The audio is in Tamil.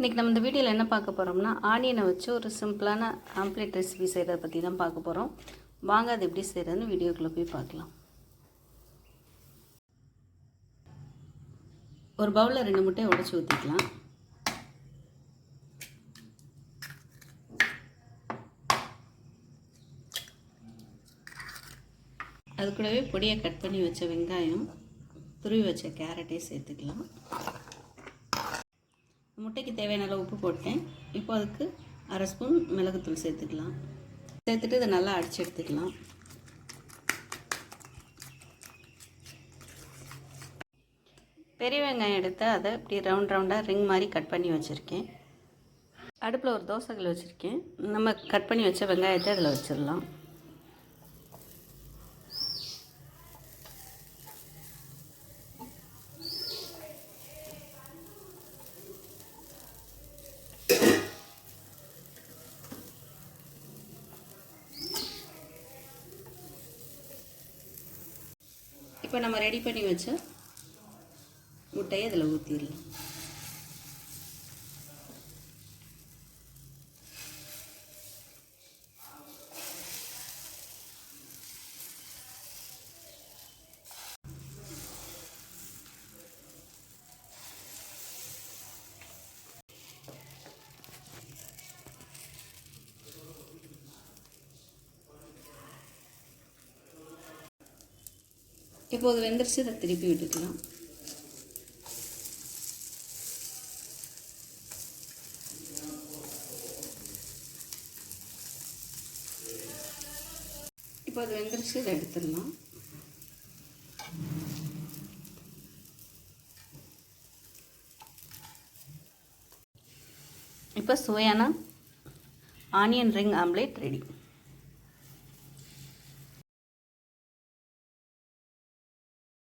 இன்றைக்கி நம்ம இந்த வீடியோவில் என்ன பார்க்க போகிறோம்னா ஆனியனை வச்சு ஒரு சிம்பிளான ஆம்ப்லேட் ரெசிபி செய்கிறத பற்றி தான் பார்க்க போகிறோம் வாங்க அது எப்படி செய்கிறதுன்னு வீடியோக்குள்ளே போய் பார்க்கலாம். ஒரு பவுலில் ரெண்டு முட்டையை உடச்சி ஊற்றிக்கலாம் அது கூடவே பொடியை கட் பண்ணி வச்ச வெங்காயம் துருவி வச்ச கேரட்டையும் சேர்த்துக்கலாம். முட்டைக்கு தேவையான அளவு உப்பு போட்டேன். இப்போ அதுக்கு அரை ஸ்பூன் மிளகுத்தூள் சேர்த்துக்கலாம். சேர்த்துட்டு இதை நல்லா அடித்து எடுத்துக்கலாம். பெரிய வெங்காயம் எடுத்து அதை இப்படி ரவுண்ட் ரவுண்டாக ரிங் மாதிரி கட் பண்ணி வச்சுருக்கேன். அடுப்பில் ஒரு தோசைகள் வச்சுருக்கேன். நம்ம கட் பண்ணி வச்ச வெங்காயத்தை அதில் வச்சிடலாம். இப்போ நம்ம ரெடி பண்ணி வச்ச முட்டையை அதில் ஊற்றிடலாம் இப்போது வெந்துருச்சு அதை திருப்பி விட்டுக்கலாம். இப்போ அது வெந்துருச்சு இதை எடுத்துடலாம். இப்போ சுவையான ஆனியன் ரிங் ஆம்லேட் ரெடி.